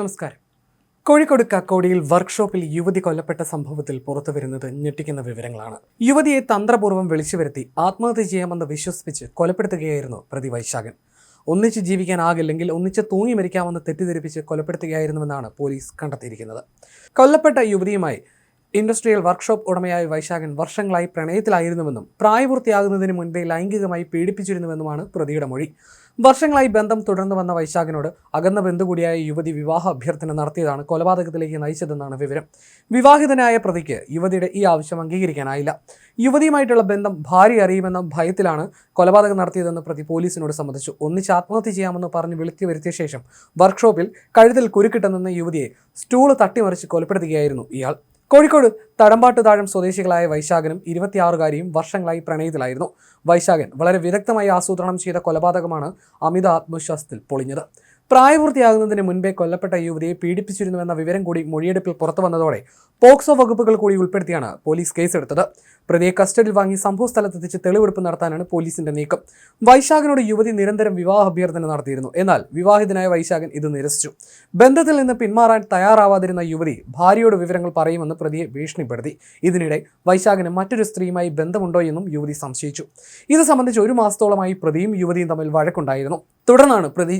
നമസ്കാരം. കോഴിക്കോട് കക്കോടിയിൽ വർക്ക്ഷോപ്പിൽ യുവതി കൊല്ലപ്പെട്ട സംഭവത്തിൽ പുറത്തു വരുന്നത് ഞെട്ടിക്കുന്ന വിവരങ്ങളാണ്. യുവതിയെ തന്ത്രപൂർവം വിളിച്ചു വരുത്തി ആത്മഹത്യ ചെയ്യാമെന്ന് വിശ്വസിപ്പിച്ച് കൊലപ്പെടുത്തുകയായിരുന്നു പ്രതി വൈശാഖൻ. ഒന്നിച്ച് ജീവിക്കാനാകില്ലെങ്കിൽ ഒന്നിച്ച് തൂങ്ങി മരിക്കാമെന്ന് തെറ്റിദ്ധരിപ്പിച്ച് കൊലപ്പെടുത്തുകയായിരുന്നുവെന്നാണ് പോലീസ് കണ്ടെത്തിയിരിക്കുന്നത്. കൊല്ലപ്പെട്ട യുവതിയുമായി ഇൻഡസ്ട്രിയൽ വർക്ക്ഷോപ്പ് ഉടമയായ വൈശാഖൻ വർഷങ്ങളായി പ്രണയത്തിലായിരുന്നുവെന്നും പ്രായപൂർത്തിയാകുന്നതിന് മുൻപേ ലൈംഗികമായി പീഡിപ്പിച്ചിരുന്നുവെന്നുമാണ് പ്രതിയുടെ മൊഴി. വർഷങ്ങളായി ബന്ധം തുടർന്നു വന്ന വൈശാഖനോട് അകന്ന ബന്ധുകൂടിയായ യുവതി വിവാഹ അഭ്യർത്ഥന നടത്തിയതാണ് കൊലപാതകത്തിലേക്ക് നയിച്ചതെന്നാണ് വിവരം. വിവാഹിതനായ പ്രതിക്ക് യുവതിയുടെ ഈ ആവശ്യം അംഗീകരിക്കാനായില്ല. യുവതിയുമായിട്ടുള്ള ബന്ധം ഭാര്യ അറിയുമെന്ന ഭയത്തിലാണ് കൊലപാതകം നടത്തിയതെന്ന് പ്രതി പോലീസിനോട് സമ്മതിച്ചു. ഒന്നിച്ച് ആത്മഹത്യ ചെയ്യാമെന്ന് പറഞ്ഞ് വിളിച്ചു വരുത്തിയ ശേഷം വർക്ക്ഷോപ്പിൽ കഴുത്തിൽ കുരുക്കിട്ടെന്ന യുവതിയെ സ്റ്റൂൾ തട്ടിമറിച്ച് കൊലപ്പെടുത്തുകയായിരുന്നു ഇയാൾ. കോഴിക്കോട് തടമ്പാട്ട് താഴം സ്വദേശികളായ വൈശാഖനും ഇരുപത്തിയാറുകാരിയും വർഷങ്ങളായി പ്രണയത്തിലായിരുന്നു. വൈശാഖൻ വളരെ വിദഗ്ധമായി ആസൂത്രണം ചെയ്ത കൊലപാതകമാണ് അമിത ആത്മവിശ്വാസത്തിൽ പൊളിഞ്ഞത്. പ്രായപൂർത്തിയാകുന്നതിന് മുൻപേ കൊല്ലപ്പെട്ട യുവതിയെ പീഡിപ്പിച്ചിരുന്നുവെന്ന വിവരം കൂടി മൊഴിയെടുപ്പിൽ പുറത്തു വന്നതോടെ പോക്സോ വകുപ്പുകൾ കൂടി ഉൾപ്പെടുത്തിയാണ് പോലീസ് കേസെടുത്തത്. പ്രതിയെ കസ്റ്റഡിയിൽ വാങ്ങി സംഭവ സ്ഥലത്തെത്തിച്ച് തെളിവെടുപ്പ് നടത്താനാണ് പോലീസിന്റെ നീക്കം. വൈശാഖനോട് യുവതി നിരന്തരം വിവാഹ അഭ്യർത്ഥന നടത്തിയിരുന്നു. എന്നാൽ വിവാഹിതനായ വൈശാഖൻ ഇത് നിരസിച്ചു. ബന്ധത്തിൽ നിന്ന് പിന്മാറാൻ തയ്യാറാവാതിരുന്ന യുവതി ഭാര്യയോട് വിവരങ്ങൾ പറയുമെന്ന് പ്രതിയെ ഭീഷണിപ്പെടുത്തി. ഇതിനിടെ വൈശാഖന് മറ്റൊരു സ്ത്രീയുമായി ബന്ധമുണ്ടോ എന്നും യുവതി സംശയിച്ചു. ഇത് സംബന്ധിച്ച് ഒരു മാസത്തോളമായി പ്രതിയും യുവതിയും തമ്മിൽ വഴക്കുണ്ടായിരുന്നു. തുടർന്നാണ് പ്രതി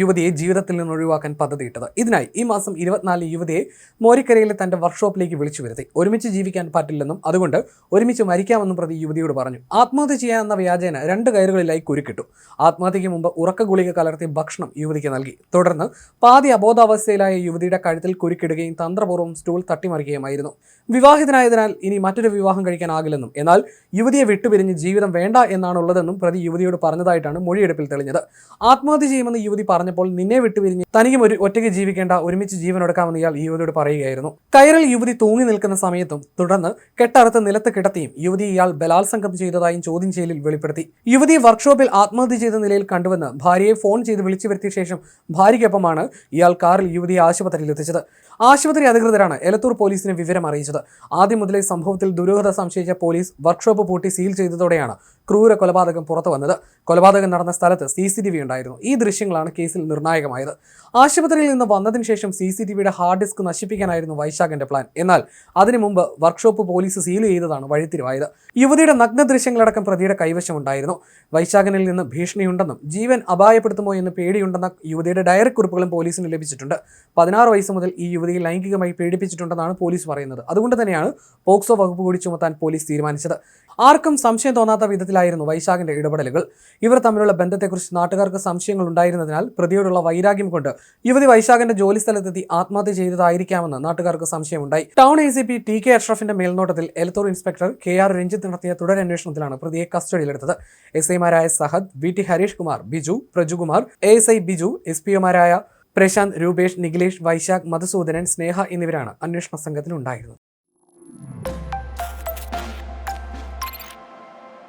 യുവതിയെ ജീവിതത്തിൽ നിന്ന് ഒഴിവാക്കാൻ പദ്ധതിയിട്ടത് ഇതിനായി ഈ മാസം ഇരുപത്തിനാല് യുവതിയെ മോരിക്കരയിലെ തന്റെ വർക്ക്ഷോപ്പിലേക്ക് വിളിച്ചു വരുത്തി. ഒരുമിച്ച് ജീവിക്കാൻ പറ്റില്ലെന്നും അതുകൊണ്ട് ഒരുമിച്ച് മരിക്കാമെന്നും പ്രതി യുവതിയോട് പറഞ്ഞു. ആത്മഹത്യ ചെയ്യാനെന്ന വ്യാജേന രണ്ട് കയറുകളിലായി കുരുക്കിട്ടു. ആത്മഹത്യയ്ക്ക് മുമ്പ് ഉറക്ക ഗുളിക കലർത്തി ഭക്ഷണം യുവതിക്ക് നൽകി. തുടർന്ന് പാതി അബോധാവസ്ഥയിലായ യുവതിയുടെ കഴുത്തിൽ കുരുക്കിടുകയും തന്ത്രപൂർവം സ്റ്റൂൾ തട്ടിമറിക്കുകയുമായിരുന്നു. വിവാഹിതനായതിനാൽ ഇനി മറ്റൊരു വിവാഹം കഴിക്കാനാകില്ലെന്നും എന്നാൽ യുവതിയെ വിട്ടുപിരിഞ്ഞ് ജീവിതം വേണ്ട എന്നാണുള്ളതെന്നും പ്രതി യുവതിയോട് പറഞ്ഞതായിട്ടാണ് മൊഴിയെടുപ്പിൽ തെളിഞ്ഞത്. ആത്മഹത്യ ചെയ്യുമെന്ന് യുവതി പറഞ്ഞപ്പോൾ നിന്നെ വിട്ടുപിരിഞ്ഞ് തനിക്കും ഒരു ഒറ്റയ്ക്ക് ജീവിക്കേണ്ട ഒരുമിച്ച് ജീവൻ എടുക്കാമെന്ന് ഇയാൾ യുവതിയോട് പറയുകയായിരുന്നു. കയറിൽ യുവതി തൂങ്ങി നിൽക്കുന്ന സമയത്തും തുടർന്ന് കെട്ടറുത്ത് നിലത്ത് കിടത്തിയും യുവതി ഇയാൾ ബലാത്സംഗം ചെയ്തതായും ചോദ്യം ചെയ്യലിൽ വെളിപ്പെടുത്തി. യുവതി വർക്ക്ഷോപ്പിൽ ആത്മഹത്യ ചെയ്ത നിലയിൽ കണ്ടുവെന്ന് ഭാര്യയെ ഫോൺ ചെയ്ത് വിളിച്ചു വരുത്തിയ ശേഷം ഭാര്യയ്ക്കൊപ്പമാണ് ഇയാൾ കാറിൽ യുവതിയെ ആശുപത്രിയിൽ എത്തിച്ചത്. ആശുപത്രി അധികൃതരാണ് എലത്തൂർ പോലീസിന് വിവരം അറിയിച്ചത്. ആദ്യം മുതലേ സംഭവത്തിൽ ദുരൂഹത സംശയിച്ച പോലീസ് വർക്ക്ഷോപ്പ് പൂട്ടി സീൽ ചെയ്തതോടെയാണ് ക്രൂര കൊലപാതകം പുറത്തു വന്നത്. കൊലപാതകം നടന്ന സ്ഥലത്ത് സി സി ടി വി ഉണ്ടായിരുന്നു. ഈ ദൃശ്യങ്ങളാണ് കേസിൽ നിർണായകമായത്. ആശുപത്രിയിൽ നിന്ന് വന്നതിന് ശേഷം സി സി ടി വിയുടെ ഹാർഡ് ഡിസ്ക് നശിപ്പിക്കാനായിരുന്നു വൈശാഖിന്റെ പ്ലാൻ. എന്നാൽ അതിനു മുമ്പ് വർക്ക്ഷോപ്പ് പോലീസ് സീൽ ചെയ്തതാണ് വഴിത്തിരിവായത്. യുവതിയുടെ നഗ്ന ദൃശ്യങ്ങളടക്കം പ്രതിയുടെ കൈവശം ഉണ്ടായിരുന്നു വൈശാഖനിൽ നിന്ന് ഭീഷണിയുണ്ടെന്നും ജീവൻ അപായപ്പെടുത്തുമോ എന്ന് പേടിയുണ്ടെന്ന യുവതിയുടെ ഡയറി കുറിപ്പുകളും പോലീസിന് ലഭിച്ചിട്ടുണ്ട്. പതിനാറ് വയസ്സ് മുതൽ ഈ യുവതിയെ ലൈംഗികമായി പീഡിപ്പിച്ചിട്ടുണ്ടെന്നാണ് പോലീസ് പറയുന്നത്. അതുകൊണ്ട് തന്നെയാണ് പോക്സോ വകുപ്പ് കൂടി ചുമത്താൻ പോലീസ് തീരുമാനിച്ചത്. ആർക്കും സംശയം തോന്നാത്ത വിധത്തിലായിരുന്നു വൈശാഖിന്റെ ഇടപെടലുകൾ. ഇവർ തമ്മിലുള്ള ബന്ധത്തെക്കുറിച്ച് നാട്ടുകാർക്ക് സംശയങ്ങൾ ഉണ്ടായിരുന്നതിനാൽ പ്രതിയോടുള്ള വൈരാഗ്യം കൊണ്ട് യുവതി വൈശാഖന്റെ ജോലി സ്ഥലത്തെത്തി ആത്മഹത്യ ചെയ്തതായിരിക്കാമെന്ന് നാട്ടുകാർക്ക് സംശയമുണ്ടായി. Town A C P T K അഷ്റഫിന്റെ മേൽനോട്ടത്തിൽ Elathur inspector K R Ranjith നടത്തിയ തുടരന്വേഷണത്തിലാണ് പ്രതിയെ കസ്റ്റഡിയിലെടുത്തത്. എസ് ഐമാരായ Sahad V T Harish Kumar Biju Prajukumar A S I Biju S P ഒമാരായ Prashanth Rupesh Nikhilesh Vaishakh Madhusoodanan Sneha എന്നിവരാണ് അന്വേഷണ സംഘത്തിലുണ്ടായിരുന്നത്.